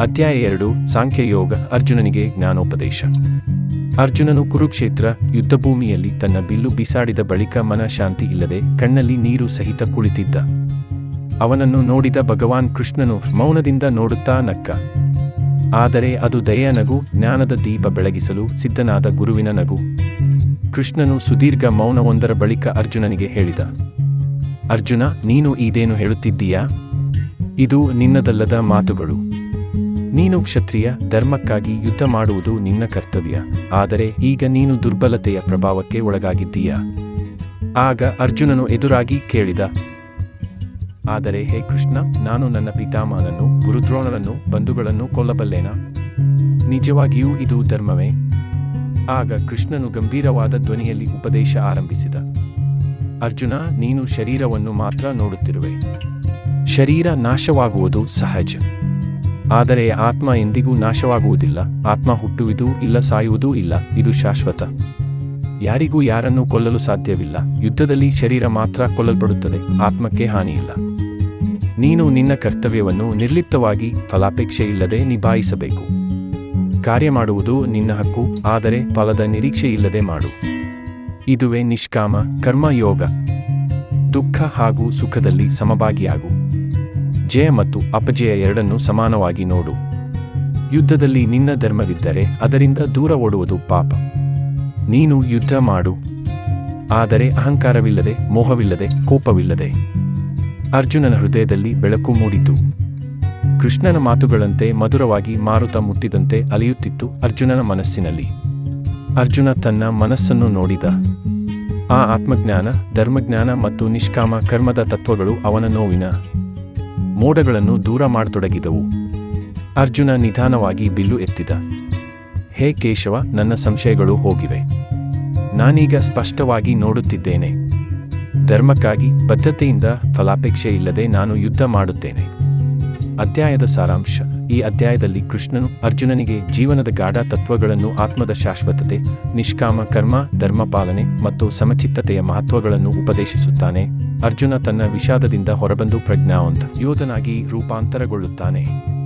ಅಧ್ಯಾಯ ಎರಡು, ಸಾಂಖ್ಯಯೋಗ, ಅರ್ಜುನನಿಗೆ ಜ್ಞಾನೋಪದೇಶ. ಅರ್ಜುನನು ಕುರುಕ್ಷೇತ್ರ, ಯುದ್ಧಭೂಮಿಯಲ್ಲಿ ತನ್ನ ಬಿಲ್ಲು ಬಿಸಾಡಿದ ಬಳಿಕ ಮನ ಶಾಂತಿ ಇಲ್ಲದೆ ಕಣ್ಣಲ್ಲಿ ನೀರು ಸಹಿತ ಕುಳಿತಿದ್ದ. ಅವನನ್ನು ನೋಡಿದ ಭಗವಾನ್ ಕೃಷ್ಣನು ಮೌನದಿಂದ ನೋಡುತ್ತಾ ನಕ್ಕ. ಆದರೆ ಅದು ದಯೆಯ ನಗು, ಜ್ಞಾನದ ದೀಪ ಬೆಳಗಿಸಲು ಸಿದ್ಧನಾದ ಗುರುವಿನ ನಗು. ಕೃಷ್ಣನು ಸುದೀರ್ಘ ಮೌನವೊಂದರ ಬಳಿಕ ಅರ್ಜುನನಿಗೆ ಹೇಳಿದ. ಅರ್ಜುನ, ನೀನು ಇದೇನು ಹೇಳುತ್ತಿದ್ದೀಯಾ? ಇದು ನಿನ್ನದಲ್ಲದ ಮಾತುಗಳು. ನೀನು ಕ್ಷತ್ರಿಯ, ಧರ್ಮಕ್ಕಾಗಿ ಯುದ್ಧ ಮಾಡುವುದು ನಿನ್ನ ಕರ್ತವ್ಯ. ಆದರೆ ಈಗ ನೀನು ದುರ್ಬಲತೆಯ ಪ್ರಭಾವಕ್ಕೆ ಒಳಗಾಗಿದ್ದೀಯಾ? ಆಗ ಅರ್ಜುನನು ಎದುರಾಗಿ ಕೇಳಿದ, ಆದರೆ ಹೇ ಕೃಷ್ಣ, ನಾನು ನನ್ನ ಪಿತಾಮಹನನ್ನು ಗುರುದ್ರೋಣರನ್ನು ಬಂಧುಗಳನ್ನು ಕೊಲ್ಲಬಲ್ಲೇನಾ? ನಿಜವಾಗಿಯೂ ಇದು ಧರ್ಮವೇ? ಆಗ ಕೃಷ್ಣನು ಗಂಭೀರವಾದ ಧ್ವನಿಯಲ್ಲಿ ಉಪದೇಶ ಆರಂಭಿಸಿದ, ಅರ್ಜುನ, ನೀನು ಶರೀರವನ್ನು ಮಾತ್ರ ನೋಡುತ್ತಿರುವೆ. ಶರೀರ ನಾಶವಾಗುವುದು ಸಹಜ. ಆದರೆ ಆತ್ಮ ಎಂದಿಗೂ ನಾಶವಾಗುವುದಿಲ್ಲ. ಆತ್ಮ ಹುಟ್ಟುವುದೂ ಇಲ್ಲ, ಸಾಯುವುದೂ ಇಲ್ಲ. ಇದು ಶಾಶ್ವತ. ಯಾರಿಗೂ ಯಾರನ್ನೂ ಕೊಲ್ಲಲು ಸಾಧ್ಯವಿಲ್ಲ. ಯುದ್ಧದಲ್ಲಿ ಶರೀರ ಮಾತ್ರ ಕೊಲ್ಲಲ್ಪಡುತ್ತದೆ. ಆತ್ಮಕ್ಕೆ ಹಾನಿಯಿಲ್ಲ. ನೀನು ನಿನ್ನ ಕರ್ತವ್ಯವನ್ನು ನಿರ್ಲಿಪ್ತವಾಗಿ ಫಲಾಪೇಕ್ಷೆ ಇಲ್ಲದೆ ನಿಭಾಯಿಸಬೇಕು. ಕಾರ್ಯ ಮಾಡುವುದು ನಿನ್ನ ಹಕ್ಕು, ಆದರೆ ಫಲದ ನಿರೀಕ್ಷೆ ಇಲ್ಲದೆ ಮಾಡು. ಇದುವೇ ನಿಷ್ಕಾಮ, ಕರ್ಮಯೋಗ. ದುಃಖ ಹಾಗೂ ಸುಖದಲ್ಲಿ ಸಮಭಾಗಿಯಾಗು. ಜಯ ಮತ್ತು ಅಪಜಯ ಎರಡನ್ನೂ ಸಮಾನವಾಗಿ ನೋಡು. ಯುದ್ಧದಲ್ಲಿ ನಿನ್ನ ಧರ್ಮವಿದ್ದರೆ ಅದರಿಂದ ದೂರ ಓಡುವುದು ಪಾಪ. ನೀನು ಯುದ್ಧ ಮಾಡು. ಆದರೆ ಅಹಂಕಾರವಿಲ್ಲದೆ, ಮೋಹವಿಲ್ಲದೆ, ಕೋಪವಿಲ್ಲದೆ. ಅರ್ಜುನನ ಹೃದಯದಲ್ಲಿ ಬೆಳಕು ಮೂಡಿತು. ಕೃಷ್ಣನ ಮಾತುಗಳಂತೆ ಮಧುರವಾಗಿ ಮಾರುತ ಮುಟ್ಟಿದಂತೆ ಅಲಿಯುತ್ತಿತ್ತು ಅರ್ಜುನನ ಮನಸ್ಸಿನಲ್ಲಿ. ಅರ್ಜುನ ತನ್ನ ಮನಸ್ಸನ್ನು ನೋಡಿದ. ಆ ಆತ್ಮಜ್ಞಾನ, ಧರ್ಮಜ್ಞಾನ ಮತ್ತು ನಿಷ್ಕಾಮ ಕರ್ಮದ ತತ್ವಗಳು ಅವನ ನೋವಿನ. ಮೋಡಗಳನ್ನು ದೂರ ಮಾಡತೊಡಗಿದವು. ಅರ್ಜುನ ನಿಧಾನವಾಗಿ ಬಿಲ್ಲು ಎತ್ತಿದ. ಹೇ ಕೇಶವ, ನನ್ನ ಸಂಶಯಗಳು ಹೋಗಿವೆ. ನಾನೀಗ ಸ್ಪಷ್ಟವಾಗಿ ನೋಡುತ್ತಿದ್ದೇನೆ. ಧರ್ಮಕ್ಕಾಗಿ, ಬದ್ಧತೆಯಿಂದ ಫಲಾಪೇಕ್ಷೆ ಇಲ್ಲದೆ ನಾನು ಯುದ್ಧ ಮಾಡುತ್ತೇನೆ. ಅಧ್ಯಾಯದ ಸಾರಾಂಶ. ಈ ಅಧ್ಯಾಯದಲ್ಲಿ ಕೃಷ್ಣನು ಅರ್ಜುನನಿಗೆ ಜೀವನದ ಗಾಢ ತತ್ವಗಳನ್ನು ಆತ್ಮದ ಶಾಶ್ವತತೆ ನಿಷ್ಕಾಮ, ಕರ್ಮ ಧರ್ಮಪಾಲನೆ ಮತ್ತು ಸಮಚಿತ್ತತೆಯ ಮಹತ್ವಗಳನ್ನು ಉಪದೇಶಿಸುತ್ತಾನೆ. ಅರ್ಜುನ ತನ್ನ ವಿಷಾದದಿಂದ ಹೊರಬಂದು ಪ್ರಜ್ಞಾವಂತ ಯೋಧನಾಗಿ ರೂಪಾಂತರಗೊಳ್ಳುತ್ತಾನೆ.